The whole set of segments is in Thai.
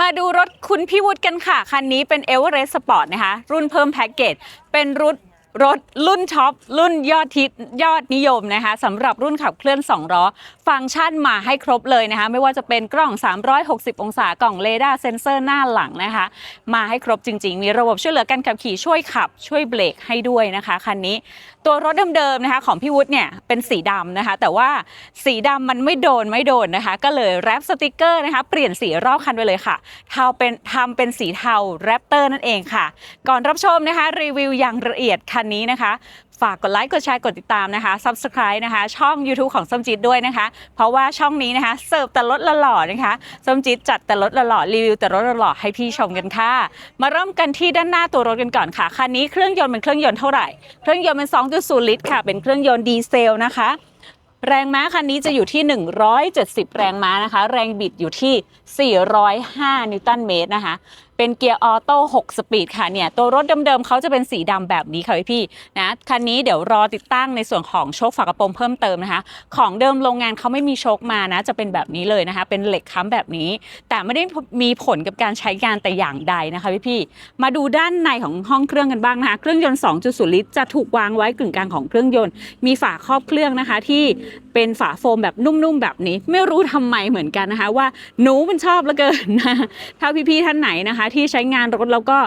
มาดูรถคุณพี่วุฒิกันค่ะ คันนี้เป็น e v e r e s t Sport นะคะ รุ่นเพิ่มแพ็กเกจ เป็นรุ่นรถรุ่นช็อป รุ่นยอดทิศยอดนิยมนะคะสำหรับรุ่นขับเคลื่อน 2 ล้อฟังก์ชันมาให้ครบเลยนะคะ ไม่ว่าจะเป็นกล้อง 360 องศากล่องเรดาร์เซ็นเซอร์หน้าหลังนะคะ มาให้ครบจริง ๆ มีระบบช่วยเหลือการขับขี่ช่วยขับ ช่วยเบรกให้ด้วยนะคะคันนี้ ตัวรถเดิมๆนะคะ ของพี่วุฒิเนี่ยเป็นสีดำนะคะ แต่ว่าสีดำมันไม่โดนไม่โดนนะคะ ก็เลยแรปสติกเกอร์นะคะเปลี่ยนสีรอบคันไปเลยค่ะเทาเป็นทำเป็นสีเทาแรปเตอร์นั่นเองค่ะ ก่อนรับชมนะคะรีวิวอย่างละเอียดคันนี้นะคะฝากกดไลค์กดแชร์กดติดตามนะคะ Subscribe นะคะ ช่อง YouTube ของส้มจิตด้วยนะคะ เพราะว่าช่องนี้นะคะ เสิร์ฟแต่รถหล่อๆนะคะส้มจิตจัดแต่รถหล่อๆรีวิวแต่รถหล่อๆให้พี่ชมกันค่ะ มาเริ่มกันที่ด้านหน้าตัวรถกันก่อนค่ะคันนี้เครื่องยนต์เป็นเครื่องยนต์เท่าไหร่ เครื่องยนต์เป็น 2.0 ลิตรค่ะ เป็นเครื่องยนต์ดีเซลนะคะแรงม้าคันนี้จะอยู่ที่ 170 แรงม้านะคะ แรงบิดอยู่ที่ 405 นิวตันเมตรนะคะเป็นเกียร์ออโต้6สปีดค่ะเนี่ยตัวรถเดิมๆเขาจะเป็นสีดำแบบนี้ค่ะพี่นะคันนี้เดี๋ยวรอติดตั้งในส่วนของโชคฝากระโปรงเพิ่มเติมนะคะ ของเดิมโรงงานเขาไม่มีโชคมานะ จะเป็นแบบนี้เลยนะคะ เป็นเหล็กค้ำแบบนี้ แต่ไม่ได้มีผลกับการใช้งานแต่อย่างใดนะคะพี่ๆมาดูด้านในของห้องเครื่องกันบ้างนะคะ เครื่องยนต์ 2.0 ลิตร จะถูกวางไว้กึ่งกลางของเครื่องยนต์ มีฝาครอบเครื่องนะคะที่เป็นฝาโฟมแบบนุ่มๆแบบนี้ ไม่รู้ทำไมเหมือนกันนะคะ ว่าหนูมันชอบเหลือเกินนะถ้าพี่ๆท่านไหนนะคะที่ใช้งานรถแล้วก็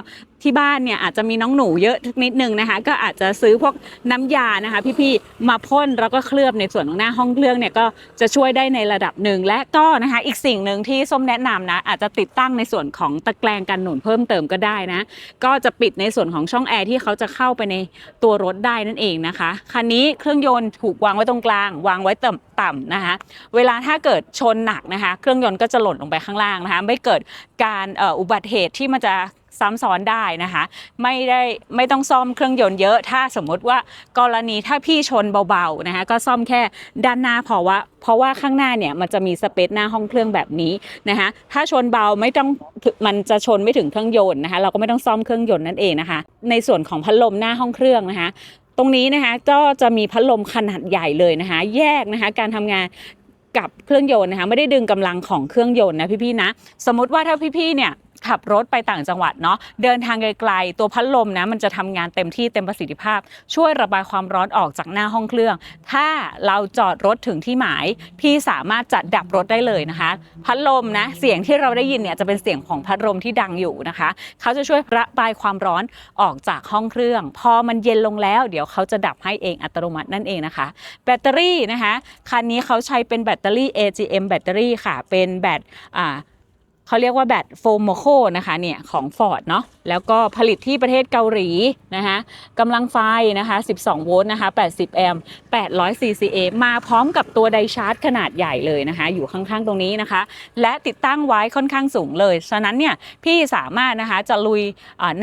ที่บ้านเนี่ยอาจจะมีน้องหนูเยอะนิดนึงนะคะ ก็อาจจะซื้อพวกน้ำยานะคะ พี่ๆมาพ่นแล้วก็เคลือบในส่วนของหน้าห้องเครื่องเนี่ยก็จะช่วยได้ในระดับหนึ่งและก็นะคะอีกสิ่งหนึ่งที่ส้มแนะนำนะอาจจะติดตั้งในส่วนของตะแกรงกันหนุนเพิ่มเติมก็ได้นะก็จะปิดในส่วนของช่องแอร์ที่เขาจะเข้าไปในตัวรถได้นั่นเองนะคะคันนี้เครื่องยนต์ถูกวางไว้ตรงกลาง วางไว้ต่ำต่ำนะคะเวลาถ้าเกิดชนหนักนะคะ เครื่องยนต์ก็จะหล่นลงไปข้างล่างนะคะไม่เกิดการอุบัติเหตุที่มันจะ ซ้ำซ้อนได้นะคะไม่ได้ไม่ต้องซ่อมเครื่องยนต์เยอะ ถ้าสมมติว่ากรณีถ้าพี่ชนเบาๆนะคะก็ซ่อมแค่ด้านหน้าเพราะว่าเพราะว่าข้างหน้าเนี่ยมันจะมีสเปซหน้าห้องเครื่องแบบนี้นะคะถ้าชนเบาไม่ต้องมันจะชนไม่ถึงเครื่องยนต์นะคะเราก็ไม่ต้องซ่อมเครื่องยนต์นั่นเองนะคะ ในส่วนของพัดลมหน้าห้องเครื่องนะคะ ตรงนี้นะคะก็จะมีพัดลมขนาดใหญ่เลยนะคะ แยกนะคะการทำงานกับเครื่องยนต์นะคะไม่ได้ดึงกำลังของเครื่องยนต์นะพี่ๆนะ สมมติว่าถ้าพี่ๆเนี่ย ขับรถไปต่างจังหวัดเนาะเดินทางไกลๆตัวพัดลมนะมันจะทำงานเต็มที่เต็มประสิทธิภาพ ช่วยระบายความร้อนออกจากหน้าห้องเครื่อง ถ้าเราจอดรถถึงที่หมาย พี่สามารถจัดดับรถได้เลยนะคะ พัดลมนะเสียงที่เราได้ยินเนี่ยจะเป็นเสียงของพัดลมที่ดังอยู่นะคะ เขาจะช่วยระบายความร้อนออกจากห้องเครื่อง พอมันเย็นลงแล้ว เดี๋ยวเขาจะดับให้เองอัตโนมัตินั่นเองนะคะ แบตเตอรี่นะคะคันนี้เขาใช้เป็นแบตเตอรี่ AGM แบตเตอรี่ค่ะเป็นแบตอ่า เขาเรียกว่าแบตโฟมโมโคนะคะเนี่ยของ Ford เนาะแล้วก็ผลิตที่ประเทศเกาหลีนะคะกำลังไฟนะคะ 12 โวลต์นะคะ 80 แอมป์ 800 CCA มาพร้อมกับตัวไดชาร์จขนาดใหญ่เลยนะคะ อยู่ข้างๆตรงนี้นะคะ และติดตั้งไว้ค่อนข้างสูงเลย ฉะนั้นเนี่ยพี่สามารถนะคะจะลุย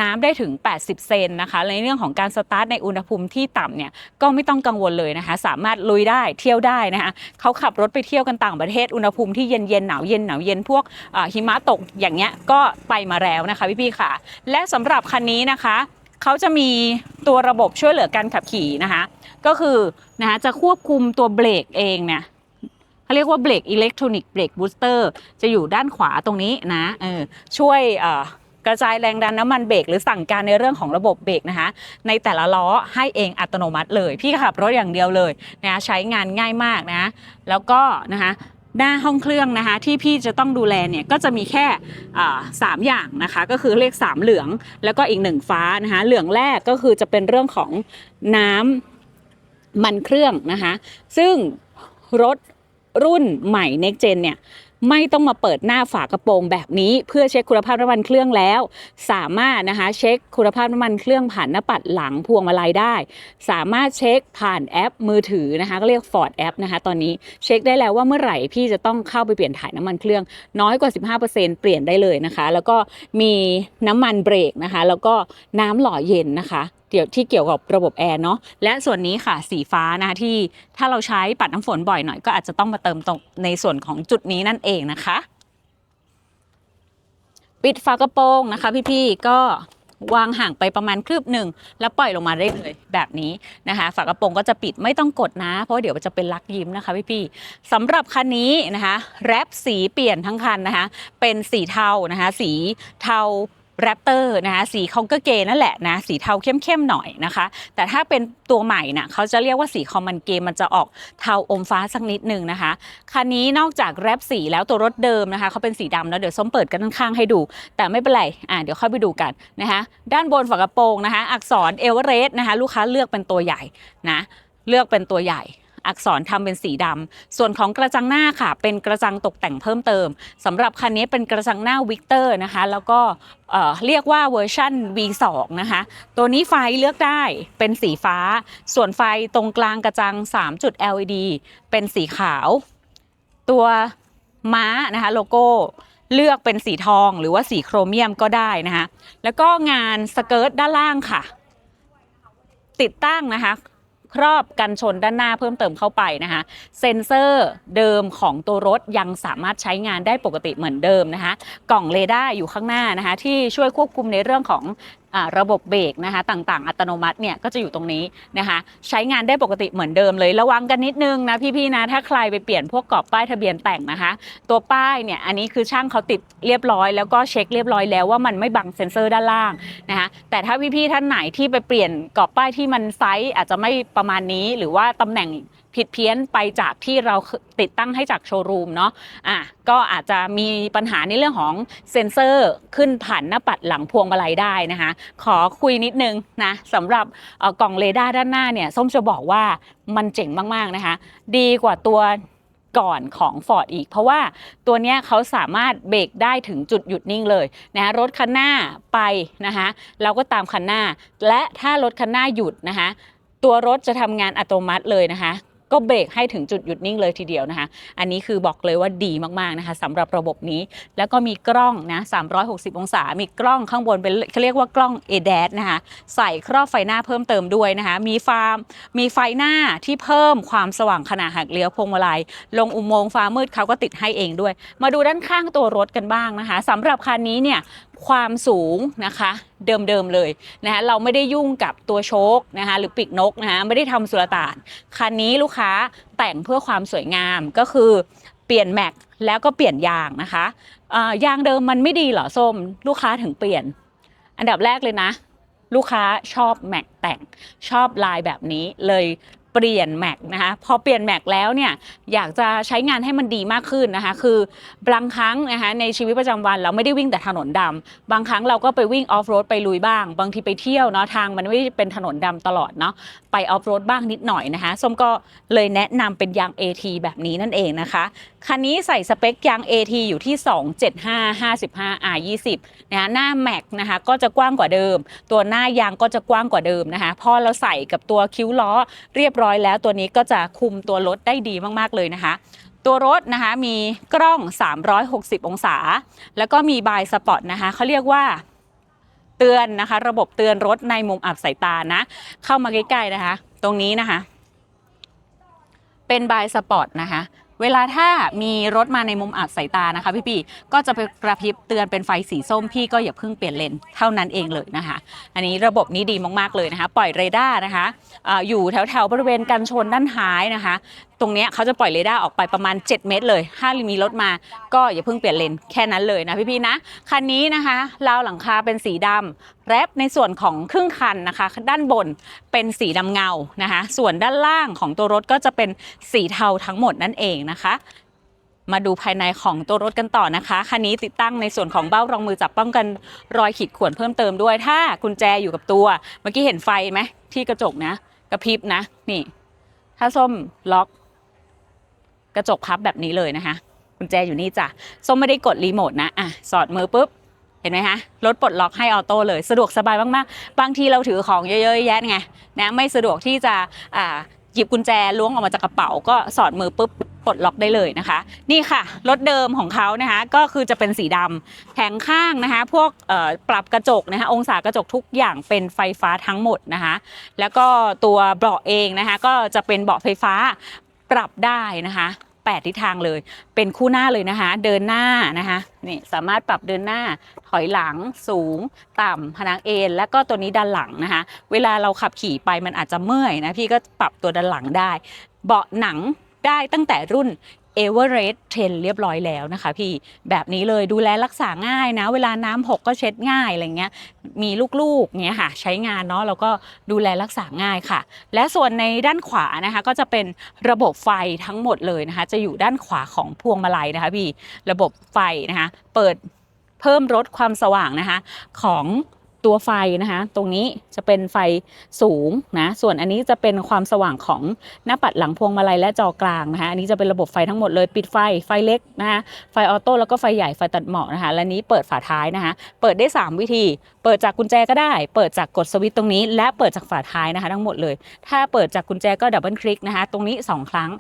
น้ำได้ถึง 80 เซนนะคะในเรื่องของการสตาร์ทในอุณหภูมิที่ต่ำเนี่ยก็ไม่ต้องกังวลเลยนะคะ สามารถลุยได้เที่ยวได้นะคะเขาขับรถไปเที่ยวกันต่างประเทศอุณหภูมิที่เย็นๆหนาวเย็นหนาวเย็นพวกอ่าหิมะตกอย่างเงี้ยก็ไปมาแล้วนะคะพี่ๆค่ะ และสำหรับคันนี้นะคะเขาจะมีตัวระบบช่วยเหลือการขับขี่นะคะ ก็คือนะคะจะควบคุมตัวเบรกเองเนี่ยเขาเรียกว่าเบรกอิเล็กทรอนิกส์เบรกบูสเตอร์จะอยู่ด้านขวาตรงนี้นะเออช่วยกระจายแรงดันน้ำมันเบรกหรือสั่งการในเรื่องของระบบเบรกนะคะ ในแต่ละล้อให้เองอัตโนมัติเลย พี่ขับรถอย่างเดียวเลยนะใช้งานง่ายมากนะ แล้วก็นะคะ หน้าห้องเครื่องนะคะ ที่พี่จะต้องดูแลเนี่ยก็จะมีแค่สามอย่างนะคะ ก็คือเลขสามเหลืองแล้วก็อีกหนึ่งฟ้านะคะเหลืองแรกก็คือจะเป็นเรื่องของน้ำมันเครื่องนะคะ ซึ่งรถรุ่นใหม่ Next Gen เนี่ย ไม่ต้องมาเปิดหน้าฝากระโปรงแบบนี้ เพื่อเช็คคุณภาพน้ำมันเครื่องแล้ว สามารถนะคะเช็คคุณภาพน้ำมันเครื่องผ่านหน้าปัดหลังพวงมาลัยได้ สามารถเช็คผ่านแอปมือถือนะคะก็เรียก Ford App นะคะตอนนี้เช็คได้แล้วว่าเมื่อไหร่พี่จะต้องเข้าไปเปลี่ยนถ่ายน้ำมันเครื่องน้อยกว่า 15%เปลี่ยนได้เลยนะคะ แล้วก็มีน้ำมันเบรกนะคะ แล้วก็น้ำหล่อเย็นนะคะ เกี่ยวที่เกี่ยวกับระบบแอร์เนาะและส่วนนี้ค่ะสีฟ้านะคะที่ถ้าเราใช้ปัดน้ำฝนบ่อยหน่อยก็อาจจะต้องมาเติมตรงในส่วนของจุดนี้นั่นเองนะคะ ปิดฝากระโปรงนะคะ พี่ๆก็วางห่างไปประมาณคืบหนึ่งแล้วปล่อยลงมาได้เลยแบบนี้นะคะฝากระโปรงก็จะปิดไม่ต้องกดนะ เพราะเดี๋ยวจะเป็นลักยิ้มนะคะพี่ๆสำหรับคันนี้นะคะแรปสีเปลี่ยนทั้งคันนะคะเป็นสีเทานะคะสีเทา แรปเตอร์นะคะสีคองเกอร์เกนั่นแหละนะสีเทาเข้มๆหน่อยนะคะ แต่ถ้าเป็นตัวใหม่น่ะเขาจะเรียกว่าสีคอมมันเกมมันจะออกเทาอมฟ้าสักนิดหนึ่งนะคะ คันนี้นอกจากแรปสีแล้วตัวรถเดิมนะคะเขาเป็นสีดำแล้วเดี๋ยวส้มเปิดกันข้างๆให้ดู แต่ไม่เป็นไรอ่าเดี๋ยวค่อยไปดูกันนะคะด้านบนฝากระโปรงนะคะ อักษรเอเวอเรสต์นะคะลูกค้าเลือกเป็นตัวใหญ่นะเลือกเป็นตัวใหญ่ อักษรทำเป็นสีดำส่วนของกระจังหน้าค่ะ เป็นกระจังตกแต่งเพิ่มเติมสำหรับคันนี้เป็นกระจังหน้าวิกเตอร์นะคะ แล้วก็เอ่อเรียกว่าเวอร์ชัน V2 นะคะ ตัวนี้ไฟเลือกได้เป็นสีฟ้า ส่วนไฟตรงกลางกระจัง 3 จุด LED เป็นสีขาว ตัวม้านะคะโลโก้เลือกเป็นสีทองหรือว่าสีโครเมียมก็ได้นะคะ แล้วก็งานสเกิร์ตด้านล่างค่ะ ติดตั้งนะคะ ครอบกันชนด้านหน้าเพิ่มเติมเข้าไปนะคะ เซ็นเซอร์เดิมของตัวรถยังสามารถใช้งานได้ปกติเหมือนเดิมนะคะ กล่องเรดาร์อยู่ข้างหน้านะคะ ที่ช่วยควบคุมในเรื่องของ ระบบเบรกนะคะต่างๆ อัตโนมัติเนี่ยก็จะอยู่ตรงนี้นะคะใช้งานได้ปกติเหมือนเดิมเลยระวังกันนิดนึงนะพี่ๆนะถ้าใครไปเปลี่ยนพวกกรอบป้ายทะเบียนแต่งนะคะ ตัวป้ายเนี่ยอันนี้คือช่างเขาติดเรียบร้อยแล้วก็เช็คเรียบร้อยแล้วว่ามันไม่บังเซ็นเซอร์ด้านล่างนะคะแต่ถ้าพี่ๆท่านไหนที่ไปเปลี่ยนกรอบป้ายที่มันไซส์อาจจะไม่ประมาณนี้หรือว่าตำแหน่ง ผิดเพี้ยนไปจากที่เราติดตั้งให้จากโชว์รูมเนาะอะก็อาจจะมีปัญหาในเรื่องของเซ็นเซอร์ขึ้นผ่านหน้าปัดหลังพวงมาลัยได้นะคะ ขอคุยนิดนึงนะสำหรับกล่องเรดาร์ด้านหน้าเนี่ยส้มจะบอกว่ามันเจ๋งมากๆนะคะ ดีกว่าตัวก่อนของ Ford อีก เพราะว่าตัวนี้เขาสามารถเบรกได้ถึงจุดหยุดนิ่งเลยนะะรถคันหน้าไปนะคะเราก็ตามคันหน้า และถ้ารถคันหน้าหยุดนะคะตัวรถจะทำงานอัตโนมัติเลยนะคะ ก็เบรกให้ถึงจุดหยุดนิ่งเลยทีเดียวนะคะ อันนี้คือบอกเลยว่าดีมากๆนะคะสำหรับระบบนี้ แล้วก็มีกล้องนะ 360 องศา มีกล้องข้างบนเป็นเขาเรียกว่ากล้อง ADAS นะคะ ใส่ครอบไฟหน้าเพิ่มเติมด้วยนะคะ มีฟาร์ม มีไฟหน้าที่เพิ่มความสว่างขณะหักเลี้ยวพวงมาลัย ลงอุโมงค์ฟ้ามืดเขาก็ติดให้เองด้วย มาดูด้านข้างตัวรถกันบ้างนะคะสำหรับคันนี้เนี่ย ความสูงนะคะเดิมๆเลยนะคะเราไม่ได้ยุ่งกับตัวโชคนะคะหรือปีกนกนะคะไม่ได้ทำสุลต่าน คันนี้ลูกค้าแต่งเพื่อความสวยงามก็คือเปลี่ยนแม็กแล้วก็เปลี่ยนยางนะคะยางเดิมมันไม่ดีเหรอส้มลูกค้าถึงเปลี่ยน อันดับแรกเลยนะ ลูกค้าชอบแม็กแต่งชอบลายแบบนี้เลย เปลี่ยนแม็กนะคะพอเปลี่ยนแม็กแล้วเนี่ยอยากจะใช้งานให้มันดีมากขึ้นนะคะ คือบางครั้งนะคะในชีวิตประจำวันเราไม่ได้วิ่งแต่ถนนดำบางครั้งเราก็ไปวิ่งออฟโรดไปลุยบ้าง บางทีไปเที่ยวเนาะทางมันไม่เป็นถนนดำตลอดเนาะ ไปออฟโรดบ้างนิดหน่อยนะคะส้มก็เลยแนะนำเป็นยาง AT แบบนี้นั่นเองนะคะคันนี้ใส่สเปคยาง AT อยู่ที่ 275 55 R 20นะะหน้าแม็กนะคะก็จะกว้างกว่าเดิม ตัวหน้ายางก็จะกว้างกว่าเดิมนะคะพอเราใส่กับตัวคิ้วล้อเรียบร้อยแล้วตัวนี้ก็จะคุมตัวรถได้ดีมากๆเลยนะคะตัวรถนะคะมีกล้อง 360 องศา แล้วก็มีบายสปอตนะคะเขาเรียกว่า เตือนนะคะ ระบบเตือนรถในมุมอับสายตานะ เข้ามาใกล้ๆนะคะ ตรงนี้นะคะ เป็นบายสปอตนะคะเวลาถ้ามีรถมาในมุมอับสายตานะคะ พี่ปีก็จะไปกระพริบเตือนเป็นไฟสีส้มพี่ก็อย่าเพิ่งเปลี่ยนเลนเท่านั้นเองเลยนะคะ อันนี้ระบบนี้ดีมากๆเลยนะคะ ปล่อยเรดาร์นะคะออยู่แถวๆบริเวณกันชนด้านท้ายนะคะ รงนี้เขาจะปล่อยเรดาร์ออกไปประมาณ 7 เมตรเลยถ้ามีรถมา ก็อย่าเพิ่งเปลี่ยนเลนแค่นั้นเลยนะพี่ๆนะ คันนี้นะคะราวหลังคาเป็นสีดำแรปในส่วนของครึ่งคันนะคะ ด้านบนเป็นสีดำเงานะคะ ส่วนด้านล่างของตัวรถก็จะเป็นสีเทาทั้งหมดนั่นเองนะคะมาดูภายในของตัวรถกันต่อนะคะ คันนี้ติดตั้งในส่วนของเบ้ารองมือจับป้องกันรอยขีดข่วนเพิ่มเติมด้วย ถ้ากุญแจอยู่กับตัว เมื่อกี้เห็นไฟไหมที่กระจกนะ กระพริบนะ นี่ ถ้าส้มล็อก กระจกพับแบบนี้เลยนะคะกุญแจอยู่นี่จ้ะส้มไม่ได้กดรีโมทนะอะสอดมือปุ๊บเห็นไหมคะรถปลดล็อกให้ออโต้เลยสะดวกสบายมากๆ บางทีเราถือของเยอะๆแยะไงนะไม่สะดวกที่จะอ่าหยิบกุญแจล้วงออกมาจากกระเป๋า ก็สอดมือปุ๊บปลดล็อกได้เลยนะคะ นี่ค่ะ รถเดิมของเขานะคะก็คือจะเป็นสีดำแผงข้างนะคะ พวกเอ่อปรับกระจกนะคะ องศากระจกทุกอย่างเป็นไฟฟ้าทั้งหมดนะคะ แล้วก็ตัวเบาะเองนะคะ ก็จะเป็นเบาะไฟฟ้า ปรับได้นะคะ8ทิศทางเลย เป็นคู่หน้าเลยนะคะ เดินหน้านะคะนี่สามารถปรับเดินหน้า ถอยหลังสูง ต่ำพนักเอนแล้วก็ตัวนี้ด้านหลังนะคะ เวลาเราขับขี่ไปมันอาจจะเมื่อยนะพี่ก็ปรับตัวด้านหลังได้ เบาะหนังได้ตั้งแต่รุ่น เอเวอเรสต์เทนเรียบร้อยแล้วนะคะพี่แบบนี้เลยดูแลรักษาง่ายนะ เวลาน้ำหกก็เช็ดง่ายอะไรเงี้ยมีลูกๆเงี้ยค่ะ ใช้งานเนาะแล้วก็ดูแลรักษาง่ายค่ะ และส่วนในด้านขวานะคะก็จะเป็นระบบไฟทั้งหมดเลยนะคะ จะอยู่ด้านขวาของพวงมาลัยนะคะพี่ระบบไฟนะคะ เปิดเพิ่มลดความสว่างนะคะของ ตัวไฟนะคะ ตรงนี้จะเป็นไฟสูงนะ ส่วนอันนี้จะเป็นความสว่างของหน้าปัดหลังพวงมาลัยและจอกลางนะคะ อันนี้จะเป็นระบบไฟทั้งหมดเลย ปิดไฟ ไฟเล็กนะคะไฟออโต้แล้วก็ไฟใหญ่ ไฟตัดหมอกนะคะ และนี้เปิดฝาท้ายนะคะ เปิดได้ 3 วิธี เปิดจากกุญแจก็ได้ เปิดจากกดสวิตช์ตรงนี้ และเปิดจากฝาท้ายนะคะ ทั้งหมดเลย ถ้าเปิดจากกุญแจก็ดับเบิลคลิกนะคะ ตรงนี้ 2 ครั้ง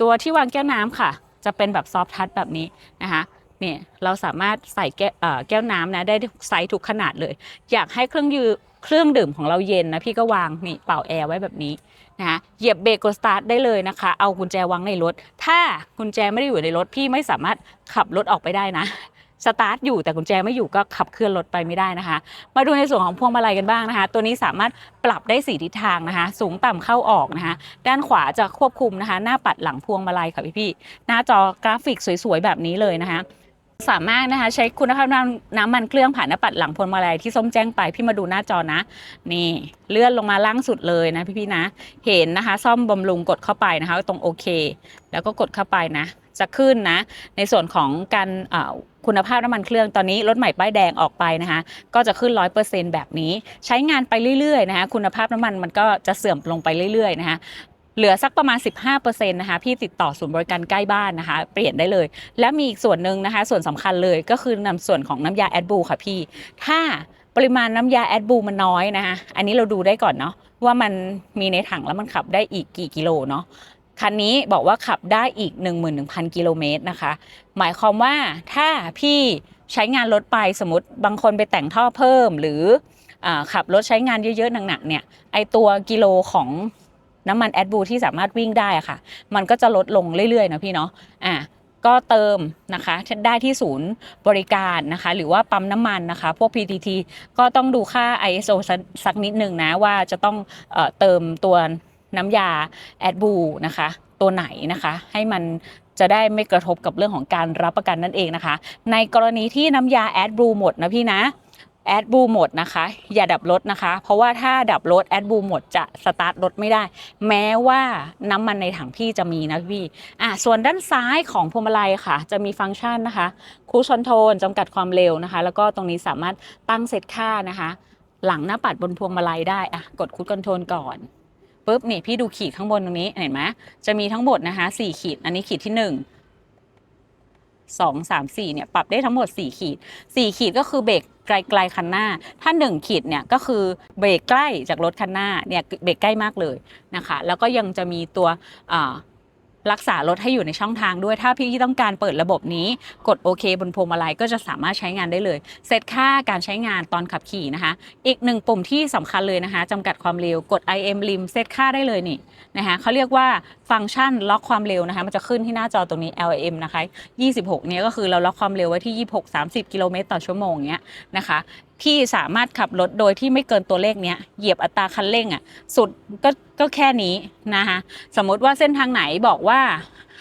ตัวที่วางแก้วน้ำค่ะ จะเป็นแบบซอฟทัชแบบนี้นะคะ เนี่ยเราสามารถใส่แก้วแก้วน้ำนะได้ทุกไซส์ทุกขนาดเลย อยากให้เครื่องยืเครื่องดื่มของเราเย็นนะพี่ก็วางนี่เป่าแอร์ไว้แบบนี้นะคะเหยียบเบรกกดสตาร์ทได้เลยนะคะ เอากุญแจวางในรถ ถ้ากุญแจไม่ได้อยู่ในรถพี่ไม่สามารถขับรถออกไปได้นะสตาร์ทอยู่แต่กุญแจไม่อยู่ก็ขับเคลื่อนรถไปไม่ได้นะคะ มาดูในส่วนของพวงมาลัยกันบ้างนะคะ ตัวนี้สามารถปรับได้สีทิศทางนะคะ สูงต่ำเข้าออกนะคะ ด้านขวาจะควบคุมนะคะ หน้าปัดหลังพวงมาลัยค่ะพี่ๆหน้าจอกราฟิกสวยๆแบบนี้เลยนะคะ สามารถนะคะใช้คุณภาพน้ำน้ำมันเครื่องผ่านหน้าปัดหลังพวงมาลัยที่ส้มแจ้งไปพี่มาดูหน้าจอนะ นี่เลื่อนลงมาล่างสุดเลยนะพี่ๆนะ เห็นนะคะ ซ่อมบำรุงกดเข้าไปนะคะตรงโอเค แล้วก็กดเข้าไปนะ จะขึ้นนะ ในส่วนของการคุณภาพน้ำมันเครื่องตอนนี้รถใหม่ป้ายแดงออกไปนะคะ ก็จะขึ้น 100%แบบนี้ ใช้งานไปเรื่อยๆนะคะ คุณภาพน้ำมันมันก็จะเสื่อมลงไปเรื่อยๆนะคะ เหลือสักประมาณ 15%นะคะพี่ติดต่อศูนย์บริการใกล้บ้านนะคะ เปลี่ยนได้เลย และมีอีกส่วนหนึ่งนะคะ ส่วนสำคัญเลยก็คือนำส่วนของน้ำยาแอดบูค่ะพี่ ถ้าปริมาณน้ำยาแอดบูมันน้อยนะคะอันนี้เราดูได้ก่อนเนาะว่ามันมีในถังแล้วมันขับได้อีกกี่กิโลเนาะคันนี้บอกว่าขับได้อีก 11,000 กิโลเมตรนะคะ หมายความว่าถ้าพี่ใช้งานรถไปสมมติบางคนไปแต่งท่อเพิ่ม หรืออขับรถใช้งานเยอะๆหนักๆเนี่ยไอตัวกิโลของ น้ำมันแอดบูที่สามารถวิ่งได้ค่ะ มันก็จะลดลงเรื่อยๆนะพี่เนาะอะก็เติมนะคะได้ที่ศูนย์บริการนะคะ หรือว่าปั๊มน้ำมันนะคะ พวก PTT ก็ต้องดูค่า ISO สักสักนิดหนึ่งนะ ว่าจะต้องเอเติมตัวน้ำยาแอดบูนะคะ ตัวไหนนะคะ ให้มันจะได้ไม่กระทบกับเรื่องของการรับประกันนั่นเองนะคะ ในกรณีที่น้ำยาแอดบูหมดนะพี่นะ แอดบูหมดนะคะ อย่าดับรถนะคะ เพราะว่าถ้าดับรถแอดบูหมดจะสตาร์ทรถไม่ได้ แม้ว่าน้ำมันในถังพี่จะมีนะพี่อะส่วนด้านซ้ายของพวงมาลัยค่ะ จะมีฟังก์ชันนะคะคูชอนโทรลจำกัดความเร็วนะคะ แล้วก็ตรงนี้สามารถตั้งเซตค่านะคะ หลังหน้าปัดบนพวงมาลัยได้อะกดคูชคอนโทรลก่อนปุ๊บนี่พี่ดูขีดข้างบนตรงนี้เห็นไหมจะมีทั้งหมดนะคะสี่ขีด อันนี้ขีดที่หนึ่งสองสามสี่เนี่ยปรับได้ทั้งหมดสี่ขีดสี่ขีดก็คือเบรก ไกลๆคันหน้า ถ้าหนึ่งขีดเนี่ยก็คือเบรกใกล้จากรถคันหน้าเนี่ยเบรกใกล้มากเลยนะคะ แล้วก็ยังจะมีตัวอ่า รักษารถให้อยู่ในช่องทางด้วย ถ้าพี่ต้องการเปิดระบบนี้ กดโอเคบนพวงมาลัยก็จะสามารถใช้งานได้เลยเซตค่าการใช้งานตอนขับขี่นะคะ อีกหนึ่งปุ่มที่สำคัญเลยนะคะจำกัดความเร็วกด IM lim เซตค่าได้เลยนี่นะคะเขาเรียกว่าฟังก์ชันล็อกความเร็วนะคะมันจะขึ้นที่หน้าจอตรงนี้ LM นะคะ 26 เนี่ยก็คือเราล็อกความเร็วไว้ที่ 26 30 กิโลเมตรต่อชั่วโมงเนี้ยนะคะ พี่สามารถขับรถโดยที่ไม่เกินตัวเลขเนี้ยเหยียบอัตราคันเร่งอะสุดก็ก็แค่นี้นะคะสมมติว่าเส้นทางไหนบอกว่า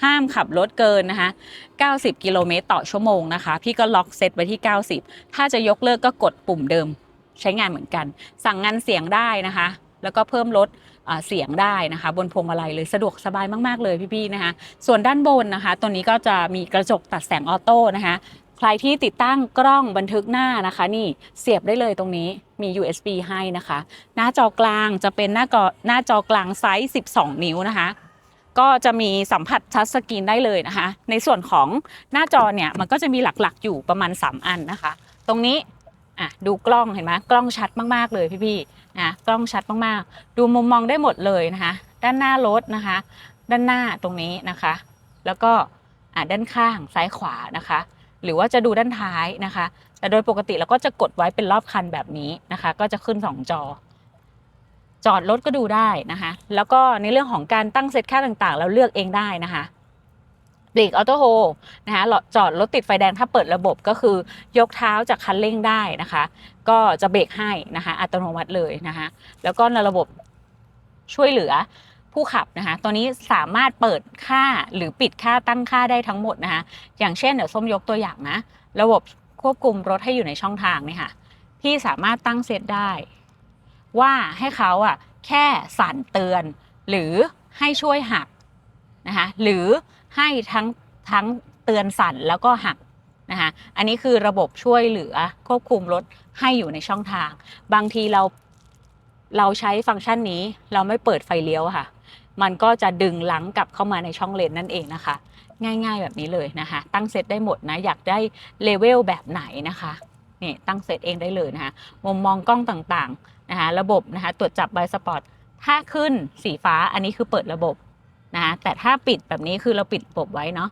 ห้ามขับรถเกินนะคะ 90 กิโลเมตรต่อชั่วโมงนะคะ พี่ก็ล็อกเซตไว้ที่ 90 ถ้าจะยกเลิกก็กดปุ่มเดิมใช้งานเหมือนกัน สั่งงานเสียงได้นะคะ แล้วก็เพิ่มลดเสียงได้นะคะ บนพวงมาลัยเลยสะดวกสบายมาก ๆ เลยพี่ๆนะคะ ส่วนด้านบนนะคะ ตัวนี้ก็จะมีกระจกตัดแสงออโต้นะคะ ใครที่ติดตั้งกล้องบันทึกหน้านะคะ นี่เสียบได้เลยตรงนี้มี USB ให้นะคะ หน้าจอกลางจะเป็นหน้ากอหน้าจอกลางไซส์ 12 นิ้วนะคะ ก็จะมีสัมผัสทัชสกรีนได้เลยนะคะ ในส่วนของหน้าจอเนี่ยมันก็จะมีหลักๆอยู่ประมาณ 3 อันนะคะ ตรงนี้อะดูกล้องเห็นไหมกล้องชัดมากๆเลยพี่ๆนะกล้องชัดมากๆ ดูมุมมองได้หมดเลยนะคะ ด้านหน้ารถนะคะ ด้านหน้าตรงนี้นะคะ แล้วก็อะด้านข้างซ้ายขวานะคะ หรือว่าจะดูด้านท้ายนะคะ แต่โดยปกติเราก็จะกดไว้เป็นรอบคันแบบนี้นะคะ ก็จะขึ้น 2 จอ จอดรถก็ดูได้นะคะ แล้วก็ในเรื่องของการตั้งเซตค่าต่างๆ เราเลือกเองได้นะคะเบรกออโต้โฮนะคะจอดรถติดไฟแดงถ้าเปิดระบบก็คือยกเท้าจากคันเร่งได้นะคะ ก็จะเบรกให้นะคะ อัตโนมัติเลยนะคะ แล้วก็ในระบบช่วยเหลือ ผู้ขับนะคะตัวนี้สามารถเปิดค่าหรือปิดค่าตั้งค่าได้ทั้งหมดนะคะอย่างเช่นเดี๋ยวส้มยกตัวอย่างนะ ระบบควบคุมรถให้อยู่ในช่องทางเนี่ยค่ะพี่สามารถตั้งเซตได้ ว่าให้เขาอะแค่สั่นเตือน หรือให้ช่วยหักนะคะหรือให้ทั้งทั้งเตือนสั่นแล้วก็หักนะคะอันนี้คือระบบช่วยเหลือควบคุมรถให้อยู่ในช่องทาง บางทีเราเราใช้ฟังก์ชันนี้เราไม่เปิดไฟเลี้ยวค่ะ มันก็จะดึงหลังกลับเข้ามาในช่องเลนนั่นเองนะคะ ง่ายๆแบบนี้เลยนะคะ ตั้งเซตได้หมดนะ อยากได้เลเวลแบบไหนนะคะนี่ตั้งเซตเองได้เลยนะคะมุมมองกล้องต่างๆนะคะระบบนะคะตรวจจับใบสปอร์ตถ้าขึ้นสีฟ้าอันนี้คือเปิดระบบนะคะแต่ถ้าปิดแบบนี้คือเราปิดระบบไว้เนาะ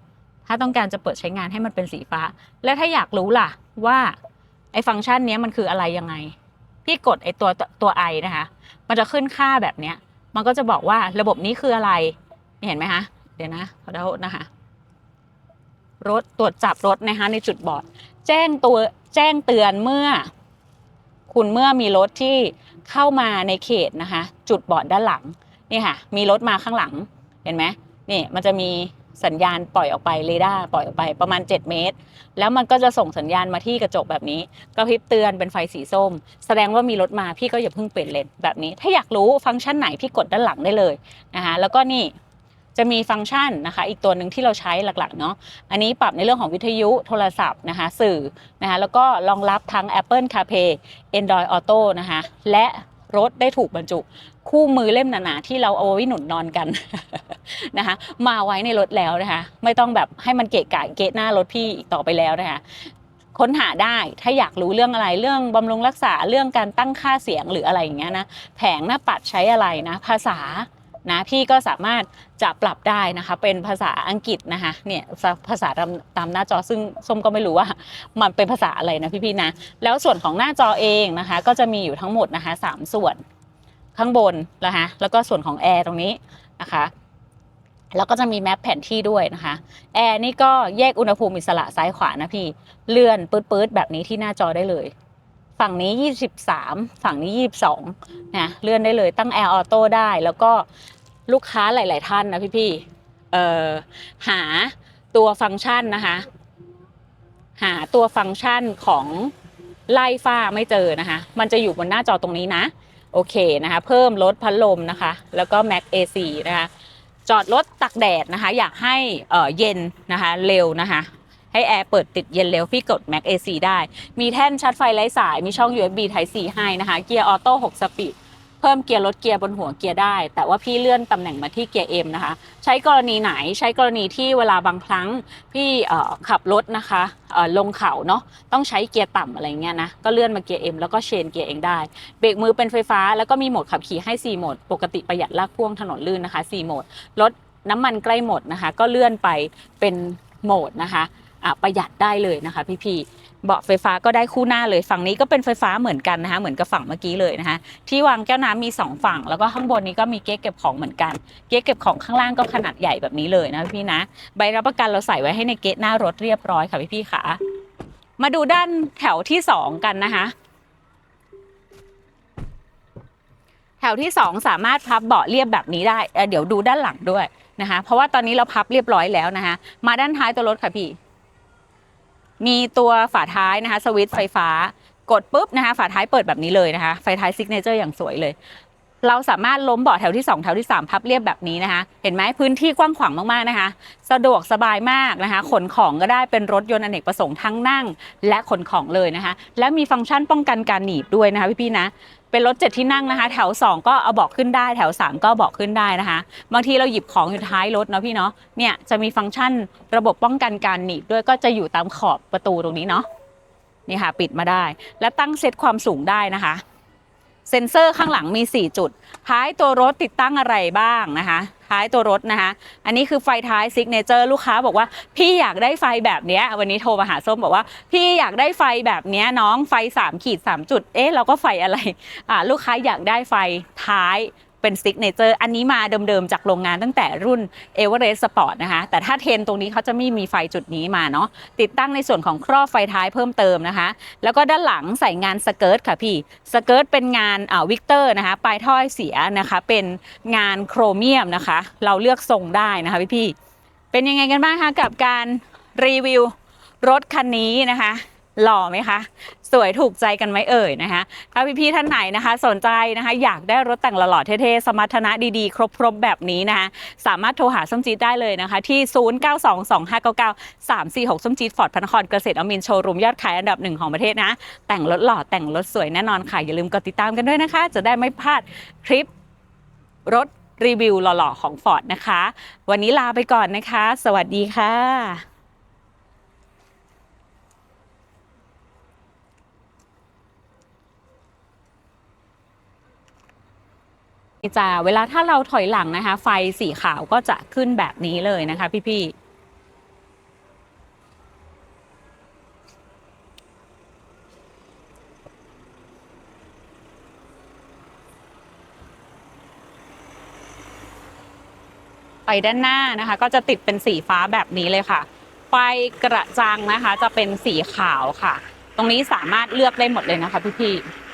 ถ้าต้องการจะเปิดใช้งานให้มันเป็นสีฟ้า และถ้าอยากรู้ล่ะว่าไอ้ฟังก์ชันนี้มันคืออะไรยังไง พี่กดไอ้ตัวตัวไอนะคะ มันจะขึ้นค่าแบบเนี้ย มันก็จะบอกว่าระบบนี้คืออะไร เห็นไหมคะเดี๋ยวนะขอโทษนะคะ รถตรวจจับรถนะคะในจุดบอด แจ้งตัวแจ้งเตือนเมื่อ คุณเมื่อมีรถที่เข้ามาในเขตนะคะ จุดบอดด้านหลังนี่ค่ะ มีรถมาข้างหลังเห็นไหมนี่มันจะมี สัญญาณปล่อยออกไปเรดาร์ปล่อยออกไปประมาณ 7 เมตร แล้วมันก็จะส่งสัญญาณมาที่กระจกแบบนี้กระพริบเตือนเป็นไฟสีส้ม แสดงว่ามีรถมาพี่ก็อย่าเพิ่งเปลี่ยนเลนแบบนี้ ถ้าอยากรู้ฟังก์ชันไหนพี่กดด้านหลังได้เลยนะคะแล้วก็นี่จะมีฟังก์ชันนะคะ อีกตัวหนึ่งที่เราใช้หลักๆเนาะอันนี้ปรับในเรื่องของวิทยุโทรศัพท์นะคะ สื่อนะคะแล้วก็รองรับทั้ง Apple CarPlay Android Auto นะคะและรถได้ถูกบรรจุ คู่มือเล่มหนาๆที่เราเอาไว้หนุนนอนกัน นะคะ มาไว้ในรถแล้วนะคะ ไม่ต้องแบบให้มันเกะกะเกะหน้ารถพี่อีกต่อไปแล้วนะคะค้นหาได้ถ้าอยากรู้เรื่องอะไรเรื่องบำรุงรักษาเรื่องการตั้งค่าเสียงหรืออะไรอย่างเงี้ยนะแผงหน้าปัดใช้อะไรนะ ภาษานะพี่ก็สามารถจะปรับได้นะคะ เป็นภาษาอังกฤษนะคะเนี่ยภาษาตามตามหน้าจอซึ่งส้มก็ไม่รู้ว่ามันเป็นภาษาอะไรนะพี่ๆนะแล้วส่วนของหน้าจอเองนะคะ ก็จะมีอยู่ทั้งหมดนะคะสามส่วน ข้างบนนะคะแล้วก็ส่วนของแอร์ตรงนี้นะคะแล้วก็จะมีแมปแผนที่ด้วยนะคะแอร์นี่ก็แยกอุณหภูมิอิสระซ้ายขวานะพี่ เลื่อนปื๊ดๆแบบนี้ที่หน้าจอได้เลย ฝั่งนี้ 23 ฝั่งนี้ 22นะเลื่อนได้เลยตั้งแอร์ออโต้ได้ แล้วก็ลูกค้าหลาย ๆ ท่านนะพี่ๆเอ่อหาตัวฟังก์ชันนะคะ หาตัวฟังก์ชันของไล่ฝ้าไม่เจอนะคะ มันจะอยู่บนหน้าจอตรงนี้นะ โอเคนะคะ เพิ่มลดพัดลมนะคะ แล้วก็ Mac AC นะคะ จอดรถตักแดดนะคะ อยากให้เอ่อเย็นนะคะ เร็วนะคะให้แอร์เปิดติดเย็นเร็วพี่กด Mac AC ได้ มีแท่นชาร์จไฟไร้สาย มีช่อง USB Type C ให้นะคะ เกียร์ออโต้6สปีด เพิ่มเกียร์ลดเกียร์บนหัวเกียร์ได้ แต่ว่าพี่เลื่อนตำแหน่งมาที่เกียร์ M นะคะ ใช้กรณีไหนใช้กรณีที่เวลาบางครั้งพี่ขับรถนะคะลงเขาเนาะต้องใช้เกียร์ต่ำอะไรเงี้ยนะก็เลื่อนมาเกียร์ M แล้วก็เชนเกียร์เองได้ เบรกมือเป็นไฟฟ้า แล้วก็มีโหมดขับขี่ให้ 4 โหมด ปกติประหยัดลากพ่วงถนนลื่นนะคะ 4 โหมดรถน้ำมันใกล้หมดนะคะ ก็เลื่อนไปเป็นโหมดนะคะอะประหยัดได้เลยนะคะพี่ๆ เบาะไฟฟ้าก็ได้คู่หน้าเลยฝั่งนี้ก็เป็นไฟฟ้าเหมือนกันนะคะเหมือนกับฝั่งเมื่อกี้เลยนะคะที่วางแก้วน้ำมี 2 ฝั่ง แล้วก็ข้างบนนี้ก็มีเก๊กเก็บของเหมือนกัน เก๊กเก็บของข้างล่างก็ขนาดใหญ่แบบนี้เลยนะพี่นะใบรับประกันเราใส่ไว้ให้ในเก๊ะหน้ารถเรียบร้อยค่ะพี่ๆค่ะมาดูด้านแถวที่ 2 กันนะคะแถวที่ 2 สามารถพับเบาะเรียบแบบนี้ได้เดี๋ยวดูด้านหลังด้วยนะคะเพราะว่าตอนนี้เราพับเรียบร้อยแล้วนะคะมาด้านท้ายตัวรถค่ะพี่ มีตัวฝาท้ายนะคะสวิตช์ไฟฟ้ากดปุ๊บนะคะฝาท้ายเปิดแบบนี้เลยนะคะไฟท้ายซิกเนเจอร์อย่างสวยเลย เราสามารถล้มเบาะแถวที่ 2 แถวที่ 3 พับเรียบแบบนี้นะคะ เห็นไหมพื้นที่กว้างขวางมากๆนะคะ สะดวกสบายมากนะคะ ขนของก็ได้เป็นรถยนต์อเนกประสงค์ทั้งนั่ง และขนของเลยนะคะ และมีฟังก์ชันป้องกันการหนีบด้วยนะคะพี่ๆนะเป็นรถเจ็ดที่นั่งนะคะ แถว 2 ก็เอาเบาะขึ้นได้ แถว 3 ก็เอาเบาะขึ้นได้นะคะ บางทีเราหยิบของอยู่ท้ายรถเนาะพี่เนาะเนี่ยจะมีฟังก์ชันระบบป้องกันการหนีบด้วยก็จะอยู่ตามขอบประตูตรงนี้เนาะนี่ค่ะ ปิดมาได้ และตั้งเซตความสูงได้นะคะ เซ็นเซอร์ข้างหลังมี 4 จุด ท้ายตัวรถติดตั้งอะไรบ้างนะคะ ท้ายตัวรถนะคะ อันนี้คือไฟท้ายซิกเนเจอร์ลูกค้าบอกว่า พี่อยากได้ไฟแบบเนี้ยวันนี้โทรมาหาส้มบอกว่า พี่อยากได้ไฟแบบเนี้ยน้องไฟ3ขีด3จุด เอ๊ะเราก็ไฟอะไรอ่าลูกค้าอยากได้ไฟท้าย เป็นซิกเนเจอร์อันนี้มาเดิมๆ จากโรงงานตั้งแต่รุ่น e v e r e s t Sport นะคะ แต่ถ้าเทนตรงนี้เขาจะไม่มีไฟจุดนี้มาเนาะติดตั้งในส่วนของครอบไฟท้ายเพิ่มเติมนะคะ แล้วก็ด้านหลังใส่งานสเกิร์ตค่ะพี่ สเกิร์ตเป็นงานอ่าวิกเตอร์นะคะ ปลายถ้อยเสียนะคะ เป็นงานโครเมียมนะคะ เราเลือกทรงได้นะคะพี่พี่ๆเป็นยังไงกันบ้างคะกับการรีวิวรถคันนี้นะคะ หล่อไหมคะ สวยถูกใจกันไหมเอ่ยนะคะ ถ้าพี่ๆท่านไหนนะคะ สนใจนะคะ อยากได้รถแต่งหล่อเท่ๆ สมรรถนะดีๆ ครบๆ แบบนี้นะคะ สามารถโทรหาส้มจีดได้เลยนะคะ ที่ 0922599346 ส้มจีดฟอร์ดพนครเกษตรอมินโชว์รูมยอดขายอันดับหนึ่งของประเทศนะ แต่งรถหล่อแต่งรถสวยแน่นอนค่ะ อย่าลืมกดติดตามกันด้วยนะคะ จะได้ไม่พลาดคลิปรถรีวิวหล่อๆของ Ford นะคะ วันนี้ลาไปก่อนนะคะ สวัสดีค่ะ จะเวลาถ้าเราถอยหลังนะคะ ไฟสีขาวก็จะขึ้นแบบนี้เลยนะคะ พี่ๆไฟด้านหน้านะคะ ก็จะติดเป็นสีฟ้าแบบนี้เลยค่ะ ไฟกระจังนะคะ จะเป็นสีขาวค่ะ ตรงนี้สามารถเลือกได้หมดเลยนะคะพี่ๆ